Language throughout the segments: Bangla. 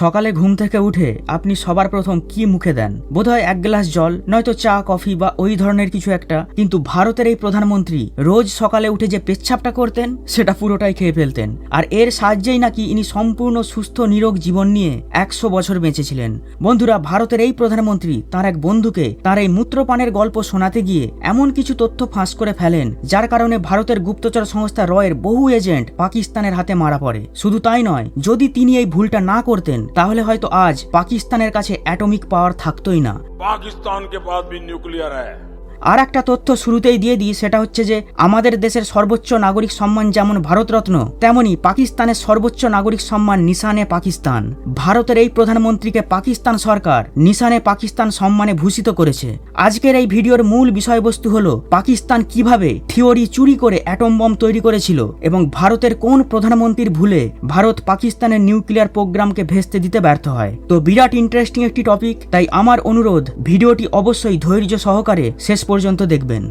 সকালে ঘুম থেকে উঠে আপনি সবার প্রথম কি মুখে দেন? বোধহয় এক গ্লাস জল, নয়তো চা, কফি বা ওই ধরনের কিছু একটা। কিন্তু ভারতের এই প্রধানমন্ত্রী রোজ সকালে উঠে যে পেচ্ছাপটা করতেন, সেটা পুরোটাই খেয়ে ফেলতেন। আর এর সাহায্যেই নাকি ইনি সম্পূর্ণ সুস্থ, নিরোগ জীবন নিয়ে একশো বছর বেঁচেছিলেন। বন্ধুরা, ভারতের এই প্রধানমন্ত্রী তার এক বন্ধুকে তার এই মূত্রপানের গল্প শোনাতে গিয়ে এমন কিছু তথ্য ফাঁস করে ফেলেন, যার কারণে ভারতের গুপ্তচর সংস্থা রয়ের বহু এজেন্ট পাকিস্তানের হাতে মারা পড়ে। শুধু তাই নয়, যদি তিনি এই ভুলটা না করতেন তাহলে হয়তো আজ পাকিস্তানের কাছে অ্যাটমিক পাওয়ার থাকতোই না। পাকিস্তান কে পাস ভি নিউক্লিয়ার হ্যায়। আর একটা তথ্য শুরুতেই দিয়ে দিই, সেটা হচ্ছে যে আমাদের দেশের সর্বোচ্চ নাগরিক সম্মান যেমন ভারতরত্ন, তেমনি পাকিস্তানের সর্বোচ্চ নাগরিক সম্মান নিশানে পাকিস্তান। ভারতের এই প্রধানমন্ত্রীকে পাকিস্তান সরকার নিশানে পাকিস্তান সম্মানে ভূষিত করেছে। আজকের এই ভিডিওর মূল বিষয়বস্তু হলো পাকিস্তান কীভাবে থিওরি চুরি করে অ্যাটম বম তৈরি করেছিল এবং ভারতের কোন প্রধানমন্ত্রীর ভুলে ভারত পাকিস্তানের নিউক্লিয়ার প্রোগ্রামকে ভেস্তে দিতে ব্যর্থ হয়। তো বিরাট ইন্টারেস্টিং একটি টপিক, তাই আমার অনুরোধ, ভিডিওটি অবশ্যই ধৈর্য সহকারে শেষ পর্যন্ত দেখবেন।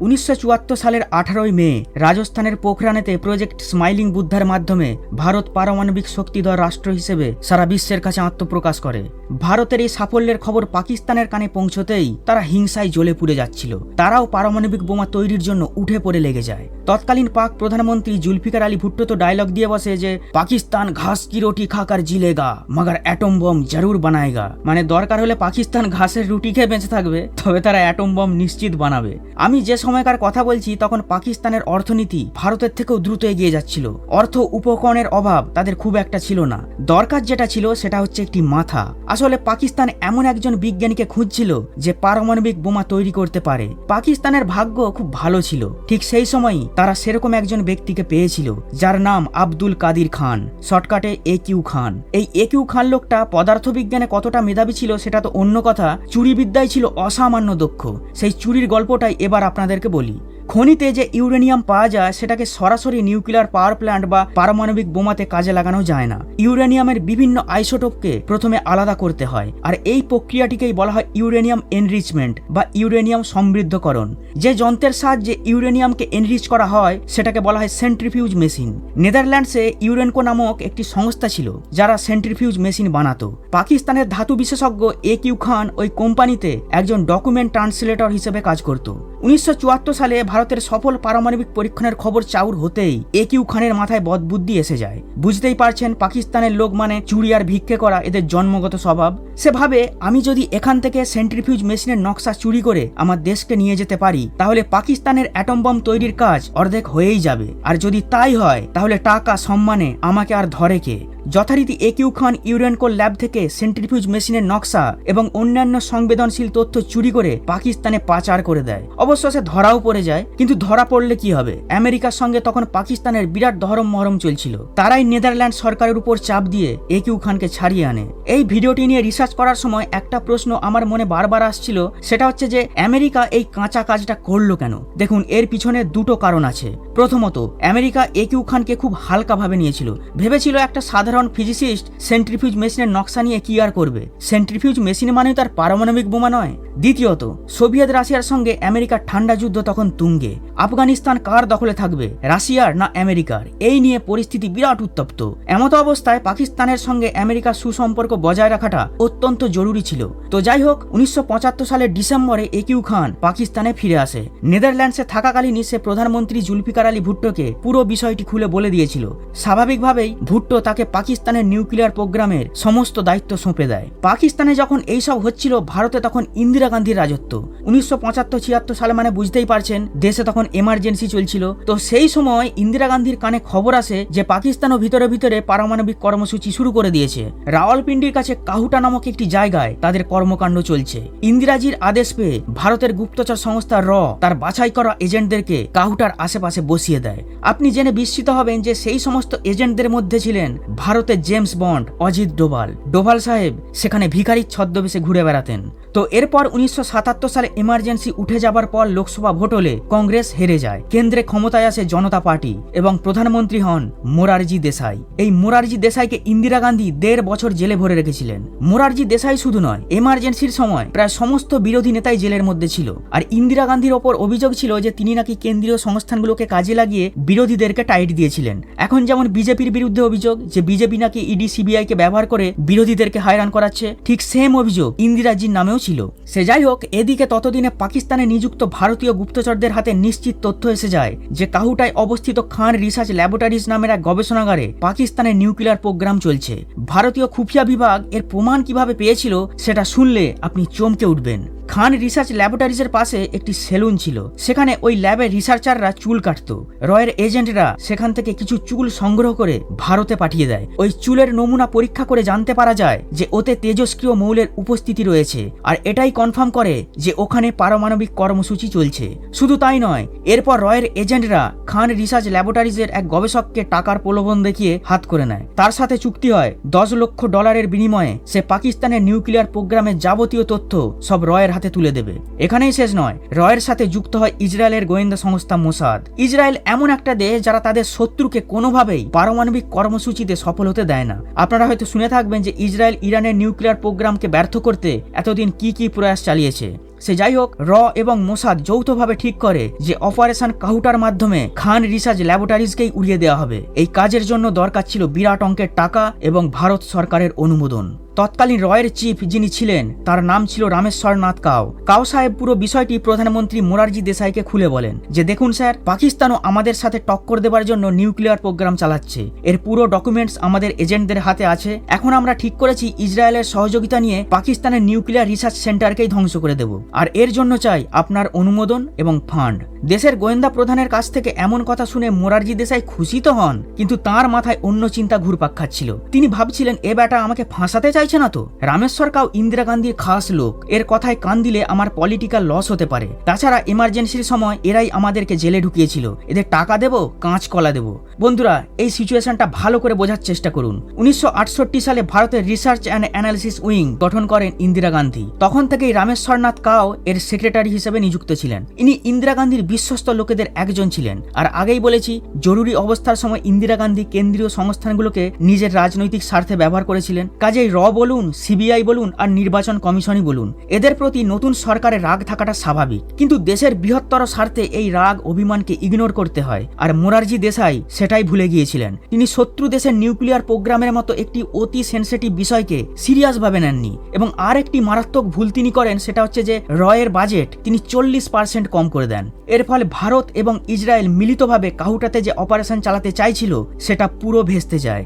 উনিশশো চুয়াত্তর সালের আঠারোই মে, রাজস্থানের পোখরানেতে প্রজেক্ট স্মাইলিং বুদ্ধার মাধ্যমে ভারত পারমাণবিক শক্তিধর রাষ্ট্র হিসেবে সারা বিশ্বের কাছে আত্মপ্রকাশ করে। ভারতের এই সাফল্যের খবর পাকিস্তানের কানে পৌঁছতেই তারা হিংসায় জ্বলে পুড়ে যাচ্ছিল। তারাও পারমাণবিক বোমা তৈরির জন্য উঠে পড়ে লেগে যায়। তৎকালীন পাক প্রধানমন্ত্রী জুলফিকার আলী ভুট্টো তো ডায়লগ দিয়ে বসে যে, পাকিস্তান ঘাস কি রুটি খাকার জিলেগা, মগার অ্যাটম বম জরুর বানায়গা। মানে দরকার হলে পাকিস্তান ঘাসের রুটি খেয়ে বেঁচে থাকবে, তবে তারা অ্যাটম বম নিশ্চিত বানাবে। আমি যে সময়কার কথা বলছি, তখন পাকিস্তানের অর্থনীতি ভারতের থেকেও দ্রুত এগিয়ে যাচ্ছিল। অর্থ উপকরণের অভাব তাদের খুব একটা ছিল না। দরকার যেটা ছিল, সেটা হচ্ছে একটি মাথা। আসলে পাকিস্তান এমন একজন বিজ্ঞানীকে খুঁজছিল যে পারমাণবিক বোমা তৈরি করতে পারে। পাকিস্তানের ভাগ্য খুব ভালো ছিল। ঠিক সেই সময়ই তারা সেরকম একজন ব্যক্তিকে পেয়েছিল, যার নাম আব্দুল কাদির খান, শর্টকাটে এ কিউ খান। এই এ কিউ খান লোকটা পদার্থবিজ্ঞানে কতটা মেধাবী ছিল, সেটা তো অন্য কথা। চুরিবিদ্যায় ছিল অসামান্য দক্ষ। সেই চুরির গল্পটাই এবার আপনাদেরকে বলি। খনিতে যে ইউরেনিয়াম পাওয়া যায়, সেটাকে সরাসরি নিউক্লিয়ার পাওয়ার প্ল্যান্ট বা পারমাণবিক বোমাতে কাজে লাগানো যায় না। ইউরেনিয়ামের বিভিন্ন আইসোটোপকে প্রথমে আলাদা করতে হয়, আর এই প্রক্রিয়াটিকেই বলা হয় ইউরেনিয়াম এনরিচমেন্ট বা ইউরেনিয়াম সমৃদ্ধকরণ। যে যন্ত্রের সাহায্যে ইউরেনিয়ামকে এনরিচ করা হয়, সেটাকে বলা হয় সেন্ট্রিফিউজ মেশিন। নেদারল্যান্ডসে ইউরেনকো নামক একটি সংস্থা ছিল, যারা সেন্ট্রিফিউজ মেশিন বানাতো। পাকিস্তানের ধাতু বিশেষজ্ঞ এ কিউ খান ওই কোম্পানিতে একজন ডকুমেন্ট ট্রান্সলেটর হিসেবে কাজ করত। উনিশশো চুয়াত্তর সালে ভারতের সফল পারমাণবিক পরীক্ষণের খবর চাউর হতেই এ কিউ খানের মাথায় বদবুদ্ধি এসে যায়। বুঝতেই পারছেন পাকিস্তানের লোক মানে চুরি আর ভিক্ষে করা এদের জন্মগত স্বভাব। সে ভাবে, আমি যদি এখান থেকে সেন্ট্রিফিউজ মেশিনের নকশা চুরি করে আমার দেশকে নিয়ে যেতে পারি, তাহলে পাকিস্তানের অ্যাটম বম তৈরির কাজ অর্ধেক হয়েই যাবে। আর যদি তাই হয়, তাহলে টাকা সম্মানে আমাকে আর ধরে কে? যথারীতি এ কিউ খান ইউরেনকোর ল্যাব থেকে সেন্ট্রিফিউজ মেশিনের নকশা এবং অন্যান্য সংবেদনশীল তথ্য চুরি করে পাকিস্তানে পাচার করে দেয়। অবশ্য সে ধরাও পড়ে যায়, কিন্তু ধরা পড়লে কি হবে? আমেরিকার সঙ্গে তখন পাকিস্তানের বিরাট ধরম মহরম চলছিল। তারাই নেদারল্যান্ড সরকারের উপর চাপ দিয়ে এ কিউ খানকে ছাড়িয়ে আনে। এই ভিডিওটি নিয়ে রিসার্চ করার সময় একটা প্রশ্ন আমার মনে বারবার আসছিল, সেটা হচ্ছে যে আমেরিকা এই কাঁচা কাজটা করল কেন? দেখুন, এর পিছনে দুটো কারণ আছে। প্রথমত, আমেরিকা এ কিউ খানকে খুব হালকাভাবে নিয়েছিল। ভেবেছিল একটা সাধারণ ফিজিসিস্ট সেন্ট্রিফিউজ মেশিনের নকশা নিয়ে কি আর করবে? সেন্ট্রিফিউজ মেশিন মানে তার পারমাণবিক বোমা নয়। দ্বিতীয়ত, সোভিয়েত রাশিয়ার সঙ্গে আমেরিকার ঠান্ডা যুদ্ধ তখন তুঙ্গে। আফগানিস্তান কার দখলে থাকবে, রাশিয়ার না আমেরিকার? এই নিয়ে পরিস্থিতি বিরাট উত্তপ্ত। এমত অবস্থায় পাকিস্তানের সঙ্গে আমেরিকার সুসম্পর্ক বজায় রাখাটা অত্যন্ত জরুরি ছিল। তো যাই হোক, উনিশশো পঁচাত্তর সালের ডিসেম্বরে একিউ খান পাকিস্তানে ফিরে আসে। নেদারল্যান্ডসে থাকাকালীনই সে প্রধানমন্ত্রী জুলফিকার আলী ভুট্টোকে পুরো বিষয়টি খুলে বলে দিয়েছিল। স্বাভাবিকভাবেই ভুট্টো তাকে পাকিস্তানের নিউক্লিয়ার প্রোগ্রামের সমস্ত দায়িত্ব সঁপে দেয়। পাকিস্তানে যখন এইসব হচ্ছিল, ভারতে তখন ইন্দিরা গান্ধীর রাজত্ব। উনিশশো পঁচাত্তর ছিয়াত্তর সালে মানে বুঝতেই পারছেন, দেশে তখন এমার্জেন্সি চলছিল। তো সেই সময় ইন্দিরা গান্ধীর কানে খবর আসে যে, পাকিস্তানও ভিতরে ভিতরে পারমাণবিক কর্মসূচি শুরু করে দিয়েছে। রাওয়ালপিন্ডির কাছে কাহুটা নামক একটি জায়গায় তাদের কর্মকাণ্ড চলছে। ইন্দিরাজির আদেশ পেয়ে ভারতের গুপ্তচর সংস্থা র, তার বাছাই করা এজেন্টদেরকে কাহুটার আশেপাশে বসিয়ে দেয়। আপনি জেনে বিস্মিত হবেন যে, সেই সমস্ত এজেন্টদের মধ্যে ছিলেন ভারতের জেমস বন্ড, অজিত ডোভাল। ডোভাল সাহেব সেখানে ভিখারির ছদ্মবেশে ঘুরে বেড়াতেন। তো এরপর উনিশশো সাতাত্তর সালে এমার্জেন্সি উঠে যাবার পর লোকসভা ভোট হলে কংগ্রেস হেরে যায়। কেন্দ্রে ক্ষমতায় আসে জনতা পার্টি এবং প্রধানমন্ত্রী হন মোরারজি দেশাই। এই মোরারজি দেশাইকে ইন্দিরা গান্ধী দেড় বছর জেলে ভরে রেখেছিলেন। মোরারজি দেশাই শুধু নয় এমার্জেন্সির সময় প্রায় সমস্ত বিরোধী নেতাই জেলের মধ্যে ছিল। আর ইন্দিরা গান্ধীর ওপর অভিযোগ ছিল যে তিনি নাকি কেন্দ্রীয় সংস্থানগুলোকে কাজে লাগিয়ে বিরোধীদেরকে টাইট দিয়েছিলেন। এখন যেমন বিজেপির বিরুদ্ধে অভিযোগ যে বিজেপি নাকি ইডি, সিবিআই কে ব্যবহার করে বিরোধীদেরকে হয়রান করাচ্ছে? ঠিক সেম অভিযোগ ইন্দিরাজির নামেও ছিল। সে যাই হোক, এদিকে ততদিনে পাকিস্তানে নিযুক্ত ভারতীয় গুপ্তচরদের হাতে নিশ্চিত তথ্য এসে যায় যে কাহুটায় অবস্থিত খান রিসার্চ ল্যাবরেটরিজ নামের এক গবেষণাগারে পাকিস্তানের নিউক্লিয়ার প্রোগ্রাম চলছে। ভারতীয় খুফিয়া বিভাগ এর প্রমাণ কীভাবে পেয়েছিল, সেটা শুনলে আপনি চমকে উঠবেন। খান রিসার্চ ল্যাবরেটরিজের পাশে একটি সেলুন ছিল। সেখানে ওই ল্যাবের রিসার্চাররা চুল কাটতো। রয়ের এজেন্টরা সেখান থেকে কিছু চুল সংগ্রহ করে ভারতে পাঠিয়ে দেয়। ওই চুলের নমুনা পরীক্ষা করে জানতে পারা যায় যে ওতে তেজস্ক্রিয় মৌলের উপস্থিতি রয়েছে আর এটাই কনফার্ম করে যে ওখানে পারমাণবিক কর্মসূচি চলছে। শুধু তাই নয়, এরপর রয়ের এজেন্টরা খান রিসার্চ ল্যাবরেটরিজের এক গবেষককে টাকার প্রলোভন দেখিয়ে হাত করে নেয়। তার সাথে চুক্তি হয়, দশ লক্ষ ডলারের বিনিময়ে সে পাকিস্তানের নিউক্লিয়ার প্রোগ্রামের যাবতীয় তথ্য সব রয়ের হাতে তুলে দেবে। এখানেই শেষ নয়। রয়ের সাথে যুক্ত হয় ইসরায়েলের গোয়েন্দা সংস্থা মোসাদ। ইসরায়েল এমন একটা দেশ যারা তাদের শত্রুকে কোনোভাবেই পারমাণবিক কর্মসূচিতে সফল হতে দেয় না। আপনারা হয়তো শুনে থাকবেন যে ইসরায়েল ইরানের নিউক্লিয়ার প্রোগ্রামকে ব্যর্থ করতে এতদিন কি কি প্রয়াস চালিয়েছে। সে যাই হোক, র এবং মোসাদ যৌথভাবে ঠিক করে যে অপারেশন কাহুটার মাধ্যমে খান রিসার্চ ল্যাবরেটরিজকেই উড়িয়ে দেওয়া হবে। এই কাজের জন্য দরকার ছিল বিরাট অঙ্কের টাকা এবং ভারত সরকারের অনুমোদন। তৎকালীন রয়ের চিফ যিনি ছিলেন, তার নাম ছিল রামেশ্বর নাথ কাও কাও সাহেব পুরো বিষয়টি প্রধানমন্ত্রী মোরারজি দেশাইকে খুলে বলেন যে, দেখুন স্যার, পাকিস্তানও আমাদের সাথে টক্কর দেবার জন্য নিউক্লিয়ার প্রোগ্রাম চালাচ্ছে। এর পুরো ডকুমেন্টস আমাদের এজেন্টদের হাতে আছে। এখন আমরা ঠিক করেছি ইসরায়েলের সহযোগিতা নিয়ে পাকিস্তানের নিউক্লিয়ার রিসার্চ সেন্টারকেই ধ্বংস করে দেব। আর এর জন্য চাই আপনার অনুমোদন এবং ফান্ড। দেশের গোয়েন্দা প্রধানের কাছ থেকে এমন কথা শুনে মোরারজি দেশাই খুশি তো হন, কিন্তু তার মাথায় অন্য চিন্তা ঘুরপাক খাচ্ছিল। তিনি ভাবছিলেন, এ বেটা আমাকে ফাঁসাতে চাইছে না তো? রামেশ্বর কাউ ইন্দিরা গান্ধীর খাস লোক। এর কথায় কান দিলে আমার পলিটিক্যাল লস হতে পারে। তাছাড়া এমার্জেন্সির সময় এরাই আমাদেরকে জেলে ঢুকিয়েছিল। এদের টাকা দেব কাঁচ কলা দেব। বন্ধুরা, এই সিচুয়েশনটা ভালো করে বোঝার চেষ্টা করুন। উনিশশো আটষট্টি সালে ভারতের রিসার্চ অ্যান্ড অ্যানালিসিস উইং গঠন করেন ইন্দিরা গান্ধী। তখন থেকেই রামেশ্বরনাথ কাও এর সেক্রেটারি হিসেবে নিযুক্ত ছিলেন। ইনি ইন্দিরা গান্ধীর বিশ্বস্ত লোকেদের একজন ছিলেন। আর আগেই বলেছি, জরুরি অবস্থার সময় ইন্দিরা গান্ধী কেন্দ্রীয় সংস্থানগুলোকে নিজের রাজনৈতিক স্বার্থে ব্যবহার করেছিলেন। কাজেই র বলুন, সিবিআই বলুন আর নির্বাচন কমিশনই বলুন, এদের প্রতি নতুন সরকারের রাগ থাকাটা স্বাভাবিক। কিন্তু দেশের বৃহত্তর স্বার্থে এই রাগ, অভিমানকে ইগনোর করতে হয়। আর মোরারজি দেশাই সেটাই ভুলে গিয়েছিলেন। তিনি শত্রু দেশের নিউক্লিয়ার প্রোগ্রামের মতো একটি অতি সেন্সিটিভ বিষয়কে সিরিয়াস ভাবে নেননি। এবং আর একটি মারাত্মক ভুল তিনি করেন সেটা হচ্ছে যে, রয়ের বাজেট তিনি চল্লিশ পার্সেন্ট কম করে দেন। এর ফলে ভারত এবং ইসরায়েল মিলিতভাবে কাহুটাতে যে অপারেশন চালাতে চাইছিল, সেটা পুরো ভেস্তে যায়।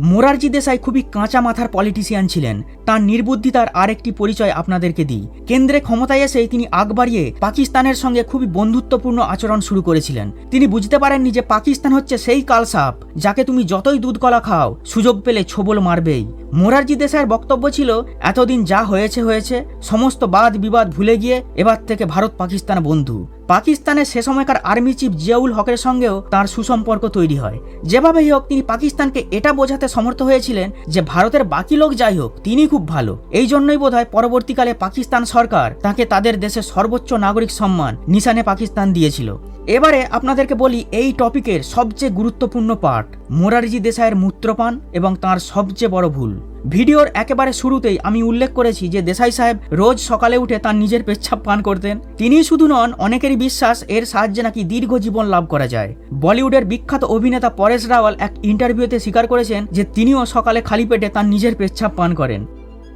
মোরারজি দেশাই খুবই কাঁচা মাথার পলিটিশিয়ান ছিলেন। তার নির্বুদ্ধিতার আরেকটি পরিচয় আপনাদেরকে দিই। কেন্দ্রে ক্ষমতায় এসে তিনি আগ বাড়িয়ে পাকিস্তানের সঙ্গে খুবই বন্ধুত্বপূর্ণ আচরণ শুরু করেছিলেন। তিনি বুঝতে পারেননি যে পাকিস্তান হচ্ছে সেই কালসাপ যাকে তুমি যতই দুধ কলা খাও, সুযোগ পেলে ছোবল মারবেই। মোরারজি দেশাইয়ের বক্তব্য ছিল, এতদিন যা হয়েছে হয়েছে। সমস্ত বাদ বিবাদ ভুলে গিয়ে এবার থেকে ভারত পাকিস্তান বন্ধু। পাকিস্তানের সে সময়কার আর্মি চিফ জিয়াউল হকের সঙ্গেও তার সুসম্পর্ক তৈরি হয়। যেভাবেই হোক, তিনি পাকিস্তানকে এটা বোঝাতে সমর্থ হয়েছিলেন যে ভারতের বাকি লোক যাই হোক, তিনি খুব ভালো। এই জন্যই বোধহয় পরবর্তীকালে পাকিস্তান সরকার তাকে তাদের দেশের সর্বোচ্চ নাগরিক সম্মান নিশানে পাকিস্তান দিয়েছিল। এবারে আপনাদেরকে বলি এই টপিকের সবচেয়ে গুরুত্বপূর্ণ পাঠ মোরারিজি দেশাইয়ের মূত্রপান এবং তার সবচেয়ে বড় ভুল। ভিডিওর একেবারে শুরুতেই আমি উল্লেখ করেছি যে দেশাই সাহেব রোজ সকালে উঠে তার নিজের পেচ্ছাপ পান করতেন। তিনি শুধু নন, অনেকেরই বিশ্বাস এর সাহায্যে নাকি দীর্ঘ জীবন লাভ করা যায়। বলিউডের বিখ্যাত অভিনেতা পরেশ রাওয়াল এক ইন্টারভিউতে স্বীকার করেছেন যে তিনিও সকালে খালি পেটে তার নিজের পেচ্ছাপ পান করেন।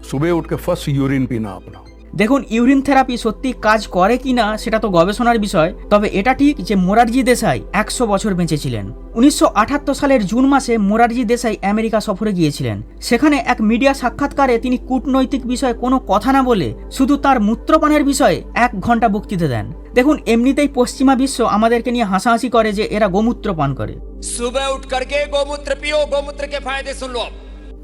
সুবে উঠকে ফার্স্ট ইউরিন পিনা আপনা। দেখুন, ইউরিন থেরাপি সত্যি কাজ করে কি না সেটা তো গবেষণার বিষয়, তবে এটা ঠিক যে মোরারজি দেশাই একশো বছর বেঁচেছিলেন। উনিশশো আটাত্তর সালের জুন মাসে মোরারজি দেশাই আমেরিকা সফরে গিয়েছিলেন। সেখানে এক মিডিয়া সাক্ষাৎকারে তিনি কূটনৈতিক বিষয়ে কোনো কথা না বলে শুধু তার মূত্রপানের বিষয়ে এক ঘণ্টা বক্তৃতা দেন। দেখুন, এমনিতেই পশ্চিমা বিশ্ব আমাদেরকে নিয়ে হাসাহাসি করে যে এরা গোমূত্র পান করে। সুবে উঠ করকে গোমূত্র পিও, গোমূত্রকে ফায়দে শুনলো।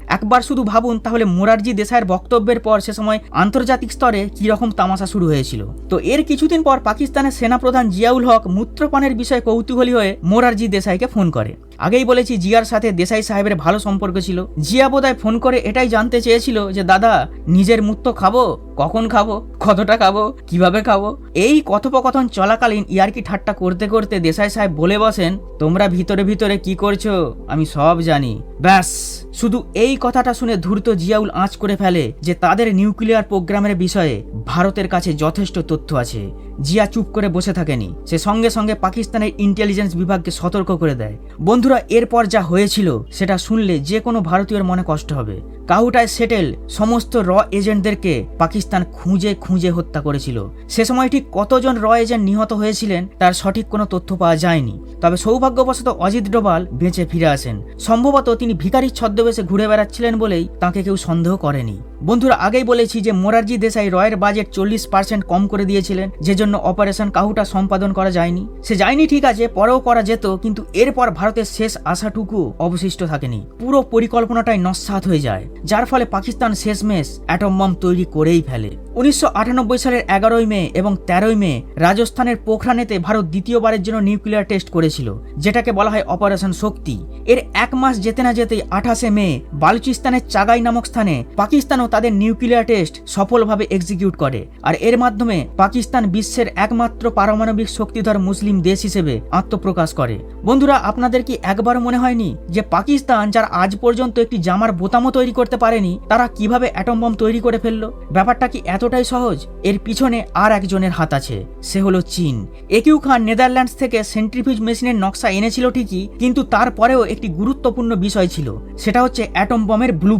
একবার শুধু ভাবুন তাহলে মোরারজি দেশাইয়ের বক্তব্যের পর সে সময় আন্তর্জাতিক স্তরে কি রকম তামাশা শুরু হয়েছিল। তো এর কিছুদিন পর পাকিস্তানের সেনাপ্রধান জিয়াউল হক মূত্রপানের বিষয়ে কৌতূহলী হয়ে মোরারজি দেশাইকে ফোন করে। আগেই বলেছি জিয়ার সাথে দেশাই সাহেবের ভালো সম্পর্ক ছিল। জিয়া বোধহয় ফোন করে এটাই জানতে চেয়েছিল যে, দাদা, নিজের মুক্ত খাব? কখন খাব? কতটা খাব? কীভাবে খাব? এই কথোপকথন চলাকালীন ইয়ার্কি ঠাট্টা করতে করতে দেশাই সাহেব বলে বসেন, তোমরা ভিতরে ভিতরে কি করছ? আমি সব জানি। ব্যাস, শুধু এই কথাটা শুনে ধূর্ত জিয়াউল আঁচ করে ফেলে যে, তাদের নিউক্লিয়ার প্রোগ্রামের বিষয়ে ভারতের কাছে যথেষ্ট তথ্য আছে। জিয়া চুপ করে বসে থাকেনি। সে সঙ্গে সঙ্গে পাকিস্তানের ইন্টেলিজেন্স বিভাগকে সতর্ক করে দেয়। বন্ধুরা, এরপর যা হয়েছিল, সেটা শুনলে যে কোনো ভারতীয়র মনে কষ্ট হবে। কাহুটায় সেটেল সমস্ত র এজেন্টদেরকে পাকিস্তান খুঁজে খুঁজে হত্যা করেছিল। সে সময় ঠিক কতজন র এজেন্ট নিহত হয়েছিলেন তার সঠিক কোনো তথ্য পাওয়া যায়নি। তবে সৌভাগ্যবশত অজিত ডোভাল বেঁচে ফিরে আসেন। সম্ভবত তিনি ভিখারির ছদ্মবেশে ঘুরে বেড়াচ্ছিলেন বলেই তাকে কেউ সন্দেহ করেনি। বন্ধুরা, আগেই বলেছি যে মোরারজি দেশাই রয়ের বাজেট চল্লিশ পার্সেন্ট কম করে দিয়েছিলেন যে জন্য অপারেশন কাহুটা সম্পাদন করা যায়নি। সে যায়নি ঠিক আছে, পরেও করা যেত, কিন্তু এরপর ভারতের শেষ আশাটুকু অবশিষ্ট থাকেনি। পুরো পরিকল্পনাটাই নস্বাত হয়ে যায়। যার ফলে পাকিস্তান শেষমেশ অ্যাটম বম তৈরি করেই ফেলে। উনিশশো আটানব্বই সালের এগারোই মে এবং তেরোই মে রাজস্থানের পোখরানেতে ভারত দ্বিতীয়বারের জন্য নিউক্লিয়ার টেস্ট করেছিল, যেটাকে বলা হয় অপারেশন শক্তি। এর এক মাস যেতে না যেতেই আঠাশে মে বালুচিস্তানের চাগাই নামক স্থানে পাকিস্তানও তাদের নিউক্লিয়ার টেস্ট সফলভাবে এক্সিকিউট করে, আর এর মাধ্যমে পাকিস্তান বিশ্বের একমাত্র পারমাণবিক শক্তিধর মুসলিম দেশ হিসেবে আত্মপ্রকাশ করে। বন্ধুরা, আপনাদের কি একবার মনে হয়নি যে পাকিস্তান, যারা আজ পর্যন্ত একটি জামার বোতামও তৈরি করতে পারেনি, তারা কীভাবে অ্যাটম বম তৈরি করে ফেলল? ব্যাপারটা কি এতটাই সহজ? এর পিছনে আর একজনের হাত আছে, সে হলো চীন। একিউ খান নেদারল্যান্ডস থেকে সেন্ট্রিফিউজ মেশিনের নকশা এনেছিল ঠিকই, কিন্তু তারপরেও একটি গুরুত্বপূর্ণ বিষয় ছিল, সেটা হচ্ছে অ্যাটম বমের ব্লু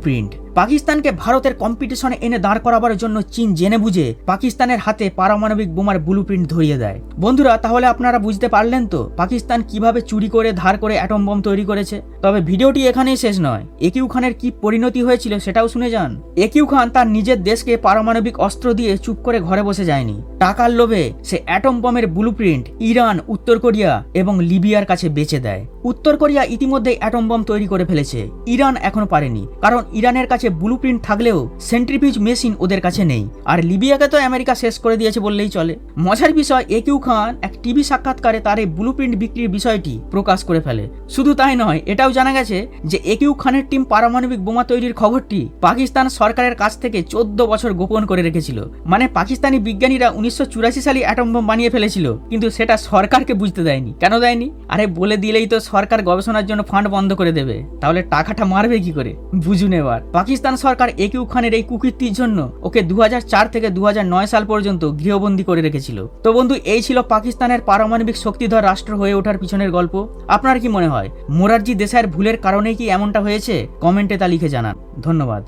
পাকিস্তানকে ভারতের কম্পিটিশনে এনে দাঁড় করাবার জন্য চীন জেনে বুঝে পাকিস্তানের হাতে পারমাণবিক বোমার ব্লু ধরিয়ে দেয়। বন্ধুরা, তাহলে আপনারা বুঝতে পারলেন তো পাকিস্তান কীভাবে চুরি করে, ধার করে অ্যাটম বম তৈরি করেছে? তবে ভিডিওটি এখানেই শেষ নয়। একিউ খানের কি পরিণতি হয়েছিল সেটাও শুনে যান। একিউ খান তার নিজের দেশকে পারমাণবিক অস্ত্র দিয়ে চুপ করে ঘরে বসে যায়নি। টাকার লোভে সে অ্যাটম বমের ব্লু ইরান, উত্তর কোরিয়া এবং লিবিয়ার কাছে বেচে দেয়। উত্তর কোরিয়া ইতিমধ্যে অ্যাটম বম তৈরি করে ফেলেছে। ইরান এখনও পারেনি, কারণ ইরানের কাছে ব্লু প্রিন্ট থাকলেও সেন্ট্রিফিউজ মেশিন ওদের কাছে নেই। আর লিবিয়াকে তো আমেরিকা শেষ করে দিয়েছে বললেই চলে। মজার বিষয় একিউ খান এক টিভি সাক্ষাৎকারে তার এই ব্লু বিক্রির বিষয়টি প্রকাশ করে ফেলে। শুধু তাই নয়, এটাও জানা গেছে যে একিউ খানের টিম পারমাণবিক বোমা তৈরির খবরটি পাকিস্তান সরকারের কাছ থেকে চোদ্দ বছর গোপন করে রেখেছিল। মানে পাকিস্তানি বিজ্ঞানীরা উনিশশো চুরাশি সালে অ্যাটম বোম বানিয়ে ফেলেছিল, কিন্তু সেটা সরকারকে বুঝতে দেয়নি। কেন দেয়নি? আরে বলে দিলেই তো সরকার গবেষণার জন্য ফান্ড বন্ধ করে দেবে। তাহলে টাকাটা মারবে কি করে? বুঝুন এবার। পাকিস্তান সরকার একিউ খানের এই কুকীর্তির জন্য ওকে দু হাজার চার থেকে দু হাজার নয় সাল পর্যন্ত গৃহবন্দী করে রেখেছিল। তো বন্ধু, এই ছিল পাকিস্তানের পারমাণবিক শক্তিধর রাষ্ট্র হয়ে ওঠার পিছনের গল্প। আপনার কি মনে হয়? মোরারজি দেশাইয়ের ভুলের কারণে কি এমনটা হয়েছে? কমেন্টে তা লিখে জানান। ধন্যবাদ।